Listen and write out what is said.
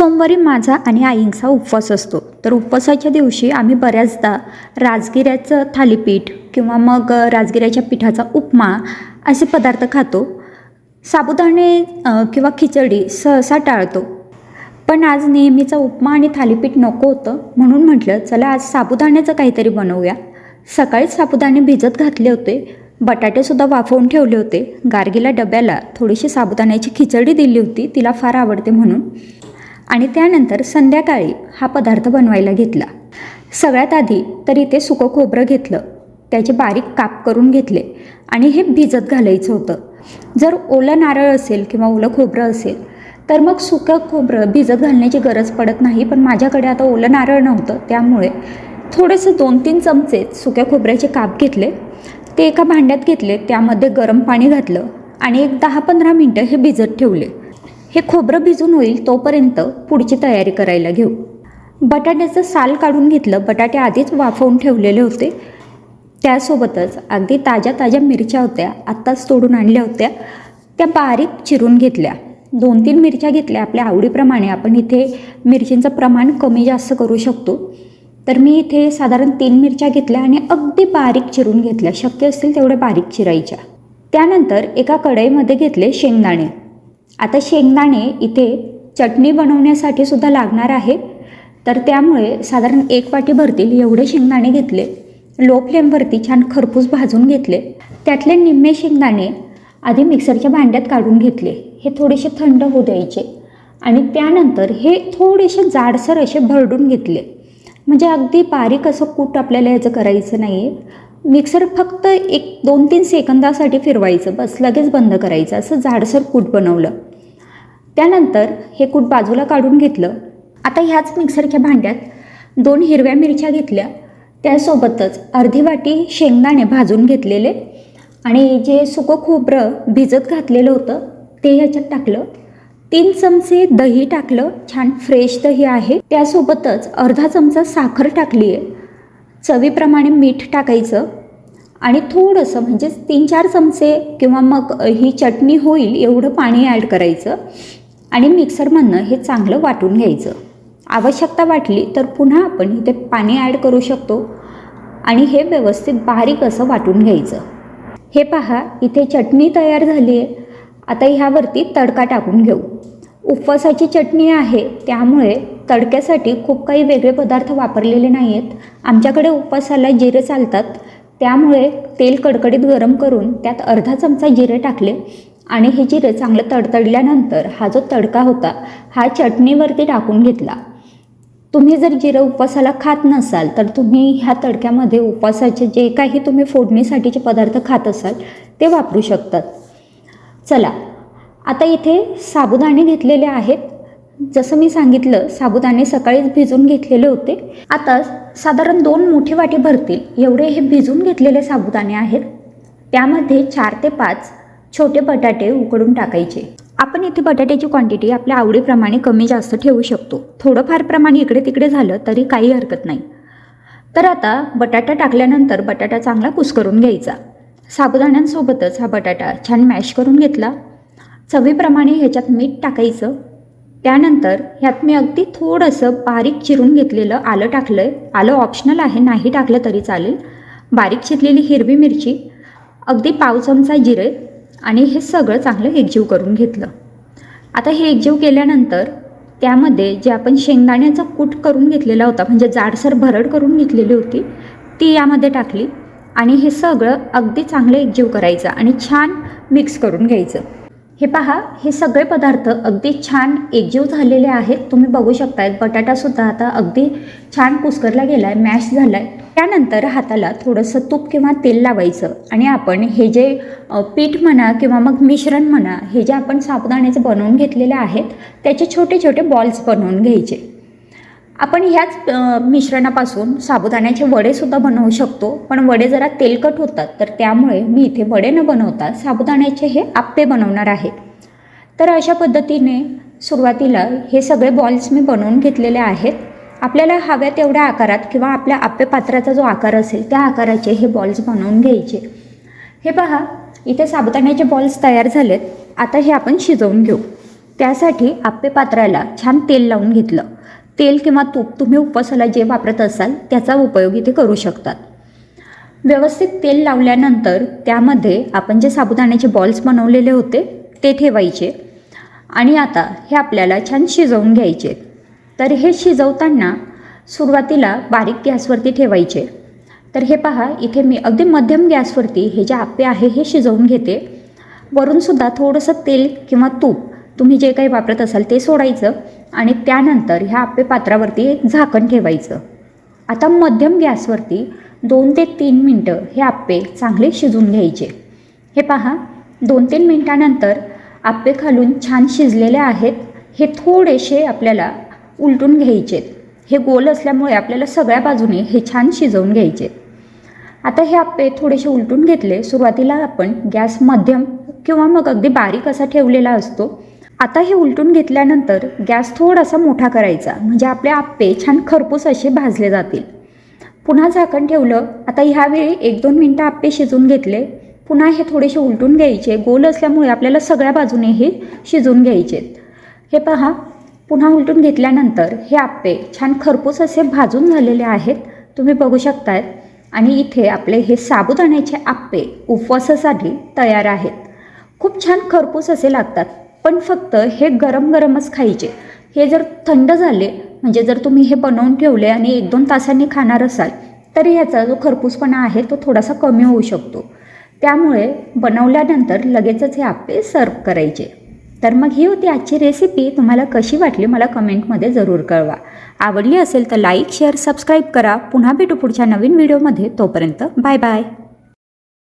सोमवारी माझा आणि आईंचा उपवास असतो. तर उपवासाच्या दिवशी आम्ही बऱ्याचदा राजगिऱ्याचं थालीपीठ किंवा मग राजगिऱ्याच्या पिठाचा उपमा असे पदार्थ खातो. साबुदाणे किंवा खिचडी सहसा टाळतो. पण आज नेहमीचा उपमा आणि थालीपीठ नको होतं म्हणून म्हटलं चला आज साबुदाण्याचं काहीतरी बनवूया. सकाळीच साबुदाणे भिजत घातले होते. बटाटेसुद्धा वाफवून ठेवले होते. गार्गीला डब्याला थोडीशी साबुदाण्याची खिचडी दिली होती. तिला फार आवडते म्हणून. आणि त्यानंतर संध्याकाळी हा पदार्थ बनवायला घेतला. सगळ्यात आधी तर इथे सुकं खोबरं घेतलं. त्याचे बारीक काप करून घेतले आणि हे भिजत घालायचं होतं. जर ओलं नारळ असेल किंवा ओलं खोबरं असेल तर मग सुकं खोबरं भिजत घालण्याची गरज पडत नाही पण माझ्याकडे आता ओलं नारळ नव्हतं. त्यामुळे थोडेसे दोन तीन चमचे सुक्या खोबऱ्याचे काप घेतले. ते एका भांड्यात घेतले. त्यामध्ये गरम पाणी घातलं आणि एक दहा पंधरा मिनटं हे भिजत ठेवले. हे खोबरं भिजून होईल तोपर्यंत पुढची तयारी करायला घेऊ. बटाट्याचं साल काढून घेतलं. बटाटे आधीच वाफवून ठेवलेले होते. त्यासोबतच अगदी ताज्या ताज्या मिरच्या होत्या. आत्ताच तोडून आणल्या होत्या. त्या बारीक चिरून घेतल्या. दोन तीन मिरच्या घेतल्या. आपल्या आवडीप्रमाणे आपण इथे मिरचींचं प्रमाण कमी जास्त करू शकतो. तर मी इथे साधारण तीन मिरच्या घेतल्या आणि अगदी बारीक चिरून घेतल्या. शक्य असतील तेवढ्या बारीक चिरायच्या. त्यानंतर एका कढईमध्ये घेतले शेंगदाणे. आता शेंगदाणे इथे चटणी बनवण्यासाठी सुद्धा लागणार आहे. तर त्यामुळे साधारण एक वाटी भरतील एवढे शेंगदाणे घेतले. लो फ्लेमवरती छान खरपूस भाजून घेतले. त्यातले निम्मे शेंगदाणे आधी मिक्सरच्या भांड्यात काढून घेतले. हे थोडेसे थंड होऊ द्यायचे. आणि त्यानंतर हे थोडेसे जाडसर असे भरडून घेतले. म्हणजे अगदी बारीक असं कूट आपल्याला याचं करायचं नाही आहे मिक्सर फक्त एक दोन तीन सेकंदासाठी फिरवायचं. बस लगेच बंद करायचं. असं जाडसर कूट बनवलं. त्यानंतर हे कूट बाजूला काढून घेतलं. आता ह्याच मिक्सरच्या भांड्यात दोन हिरव्या मिरच्या घेतल्या. त्यासोबतच अर्धी वाटी शेंगदाणे भाजून घेतलेले आणि जे सुकं खोबरं भिजत घातलेलं होतं ते ह्याच्यात टाकलं. तीन चमचे दही टाकलं. छान फ्रेश दही आहे. त्यासोबतच अर्धा चमचा साखर टाकली आहे चवीप्रमाणे मीठ टाकायचं आणि थोडंसं म्हणजेच तीन चार चमचे किंवा मग ही चटणी होईल एवढं पाणी ॲड करायचं. आणि मिक्सरमधनं हे चांगलं वाटून घ्यायचं. आवश्यकता वाटली तर पुन्हा आपण इथे पाणी ॲड करू शकतो आणि हे व्यवस्थित बारीक असं वाटून घ्यायचं. हे पहा इथे चटणी तयार झाली आहे. आता ह्यावरती तडका टाकून घेऊ. उपवासाची चटणी आहे त्यामुळे तडक्यासाठी खूप काही वेगळे पदार्थ वापरलेले नाही आहेत आमच्याकडे उपवासाला जिरे चालतात त्यामुळे तेल कडकडीत गरम करून त्यात अर्धा चमचा जिरे टाकले आणि हे जिरं चांगलं तडतडल्यानंतर हा जो तडका होता हा चटणीवरती टाकून घेतला. तुम्ही जर जिरं उपवासाला खात नसाल तर तुम्ही ह्या तडक्यामध्ये उपवासाचे जे काही तुम्ही फोडणीसाठीचे पदार्थ खात असाल ते वापरू शकतात. चला आता इथे साबुदाणे घेतलेले आहेत. जसं मी सांगितलं साबुदाणे सकाळीच भिजून घेतलेले होते. आता साधारण दोन मोठी वाटी भरतील. एवढे हे भिजून घेतलेले साबुदाणे आहेत. त्यामध्ये चार ते पाच छोटे बटाटे उकडून टाकायचे. आपण इथे बटाट्याची क्वांटिटी आपल्या आवडीप्रमाणे कमी जास्त ठेवू शकतो. थोडंफार प्रमाण इकडे तिकडे झालं तरी काही हरकत नाही. तर आता बटाटा टाकल्यानंतर बटाटा चांगला कुस्करून घ्यायचा. साबुदाण्यांसोबतच हा बटाटा छान मॅश करून घेतला. चवीप्रमाणे ह्याच्यात मीठ टाकायचं. त्यानंतर ह्यात मी अगदी थोडंसं बारीक चिरून घेतलेलं आलं टाकलं आहे आलं ऑप्शनल आहे नाही टाकलं तरी चालेल. बारीक चिरलेली हिरवी मिरची अगदी पाव चमचा जिरे आणि हे सगळं चांगलं एकजीव करून घेतलं. आता हे एकजीव केल्यानंतर त्यामध्ये जे आपण शेंगदाण्याचा कूट करून घेतलेला होता म्हणजे जाडसर भरड करून घेतलेली होती ती यामध्ये टाकली आणि हे सगळं अगदी चांगलं एकजीव करायचं आणि छान मिक्स करून घ्यायचं. हे पहा हे सगळे पदार्थ अगदी छान एकजीव झालेले आहेत. तुम्ही बघू शकतायत बटाटासुद्धा आता अगदी छान कुस्करला गेला आहे मॅश झाला आहे त्यानंतर हाताला थोडंसं तूप किंवा तेल लावायचं आणि आपण हे जे पीठ म्हणा किंवा मग मिश्रण म्हणा हे जे आपण साबुदाण्याचे बनवून घेतलेले आहेत त्याचे छोटे छोटे बॉल्स बनवून घ्यायचे. आपण ह्याच मिश्रणापासून साबुदाण्याचे वडेसुद्धा बनवू शकतो. पण वडे जरा तेलकट होतात तर त्यामुळे मी इथे वडे न बनवता साबुदाण्याचे हे आप्पे बनवणार आहे. तर अशा पद्धतीने सुरुवातीला हे सगळे बॉल्स मी बनवून घेतलेले आहेत. आपल्याला हव्या तेवढ्या आकारात किंवा आपल्या आप्पे पात्राचा जो आकार असेल त्या आकाराचे हे बॉल्स बनवून घ्यायचे. हे पहा इथे साबुदाण्याचे बॉल्स तयार झालेत. आता हे आपण शिजवून घेऊ. त्यासाठी आप्पे पात्राला छान तेल लावून घेतलं. तेल किंवा तूप तुम्ही उपवासाला जे वापरत असाल त्याचा उपयोग इथे करू शकतात. व्यवस्थित तेल लावल्यानंतर त्यामध्ये आपण जे साबुदाण्याचे बॉल्स बनवलेले होते ते ठेवायचे. आणि आता हे आपल्याला छान शिजवून घ्यायचे. तर हे शिजवताना सुरुवातीला बारीक गॅसवरती ठेवायचे. तर हे पहा इथे मी अगदी मध्यम गॅसवरती हे जे आप्पे आहे हे शिजवून घेते. वरूनसुद्धा थोडंसं तेल किंवा तूप तुम्ही जे काही वापरत असाल ते सोडायचं आणि त्यानंतर ह्या आप्पे पात्रावरती एक झाकण ठेवायचं. आता मध्यम गॅसवरती दोन ते तीन मिनटं हे आप्पे चांगले शिजून घ्यायचे. हे पहा दोन तीन मिनटानंतर आप्पे खालून छान शिजलेले आहेत हे थोडेसे आपल्याला उलटून घ्यायचे. हे गोल असल्यामुळे आपल्याला सगळ्या बाजूने हे छान शिजवून घ्यायचे. आता हे आप्पे थोडेसे उलटून घेतले सुरुवातीला आपण गॅस मध्यम किंवा मग अगदी बारीक असा ठेवलेला असतो. आता हे उलटून घेतल्यानंतर गॅस थोडासा मोठा करायचा. म्हणजे आपले आप्पे छान खरपूस असे भाजले जातील. पुन्हा झाकण ठेवलं. आता ह्यावेळी एक दोन मिनटं आप्पे शिजून घेतले. पुन्हा हे थोडेसे उलटून घ्यायचे. गोल असल्यामुळे आपल्याला सगळ्या बाजूने हे शिजून घ्यायचे. हे पहा. पुन्हा उलटून घेतल्यानंतर हे आप्पे छान खरपूस असे भाजून झालेले आहेत. तुम्ही बघू शकतायत आणि इथे आपले हे साबुदाण्याचे आप्पे उपवासासाठी तयार आहेत. खूप छान खरपूस असे लागतात. पण फक्त हे गरम गरमच खायचे. हे जर थंड झाले म्हणजे जर तुम्ही हे बनवून ठेवले आणि एक दोन तासांनी खाणार असाल तरी ह्याचा जो खरपूसपणा आहे तो थोडासा कमी होऊ शकतो. त्यामुळे बनवल्यानंतर लगेचच हे आप्पे सर्व करायचे. तर मग ही होती आजची रेसिपी. तुम्हाला कशी वाटली मला कमेंटमध्ये जरूर कळवा. आवडली असेल तर लाईक शेअर सबस्क्राईब करा. पुन्हा भेटू पुढच्या नवीन व्हिडिओमध्ये. तोपर्यंत बाय बाय.